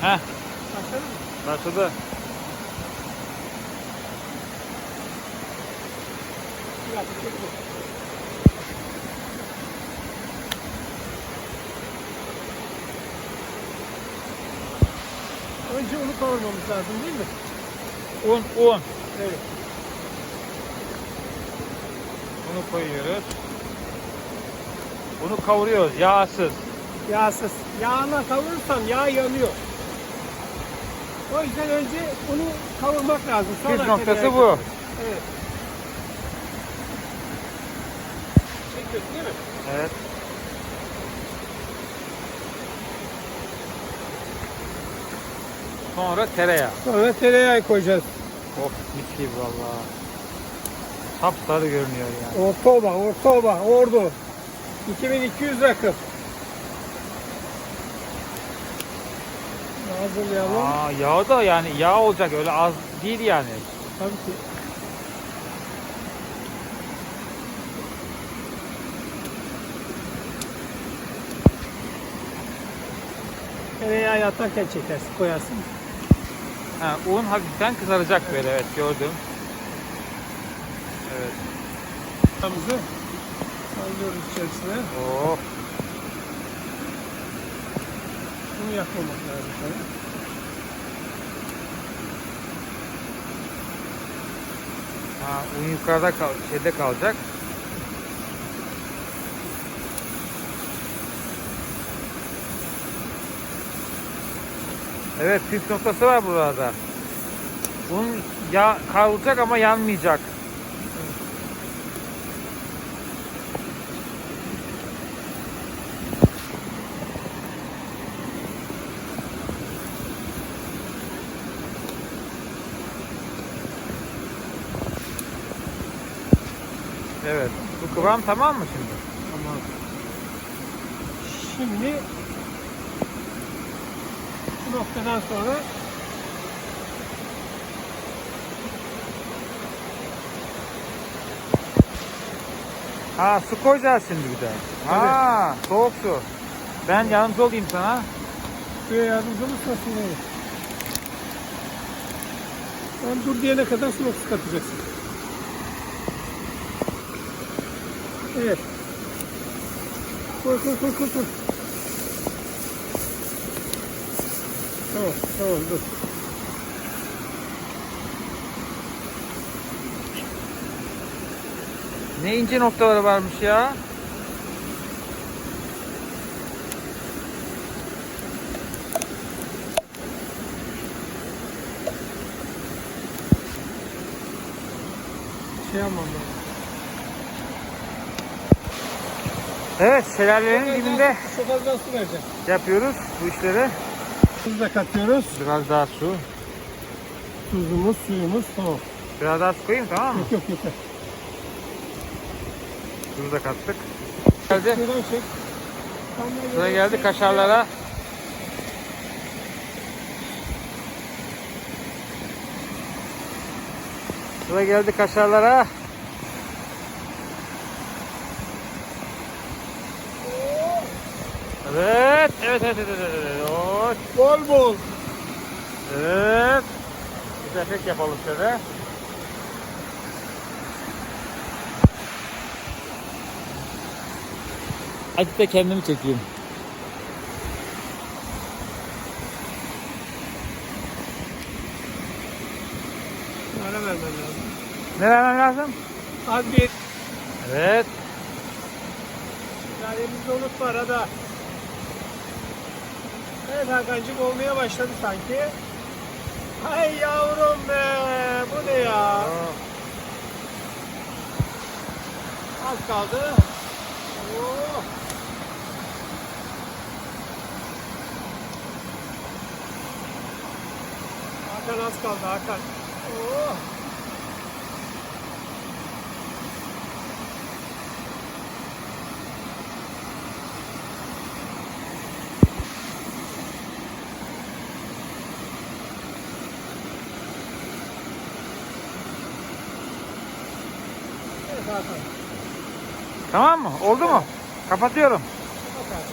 Heh Başladın mı? başladı. Önce onu kavurmamız lazım değil mi? Un, un. Evet. Bunu koyuyoruz. Bunu kavuruyoruz yağsız. Yağsız. Yağla kavurursan yağ yanıyor. O yüzden önce bunu kavurmak lazım. Sonra Püf noktası bu. Evet. Çekiyorsun değil mi? Evet. Sonra tereyağı. Sonra tereyağı koyacağız. Of mis gibi valla. Sapsarı görünüyor yani. Orta oba, orta oba, ordu. 2200 rakım. Hazırlayalım. Aa, yağ da yani yağ olacak öyle az değil yani. Tabii ki. Tereyağı atarken çekersin, koyarsın. Ha, un hafiften kızaracak böyle evet gördüm. Evet. Yağımızı alıyoruz içerisine. Oh. Bunu yakmamak lazım. Ha, un yukarıda kal şeyde kalacak. Evet püf noktası var burada. Un ya kavrulacak ama yanmayacak. Evet. Bu kıvam tamam mı şimdi? Tamam. Şimdi bu noktadan sonra Ha su koyacağız şimdi bir de. Ha soğuk su. Ben yardımcı olayım sana. suya yardımcı olursa sinir. Ben dur diyene kadar su katacaksın. Evet. Koy koy koy koy. Tamam tamam dur. Ne ince noktaları varmış ya. Şey yapmam lazım. Evet şelalelerin dibinde su vereceğim. yapıyoruz bu işleri. Tuz da katıyoruz. Biraz daha su. Tuzumuz, suyumuz tamam. Biraz daha su koyayım tamam mı? Yok yok yeter. Tuzu da kattık. Geldi. Şuradan çek. Çek. geldi kaşarlara. Sıra geldi kaşarlara. Evet, evet, evet, evet, evet, evet. Evet. Bol bol. Evet. Bir de efekt yapalım şöyle. Azıcık da kendimi çekeyim. Ara vermen lazım. Ne vermem lazım? Az bir. Evet. Şelalemizi unutma arada. Evet Hakan'cığım olmaya başladı sanki. Hay yavrum be. Bu ne ya? Az kaldı. Oo. Hakan az kaldı Hakan. Oo. Tamam mı? Oldu mu? Kapatıyorum. Kapat.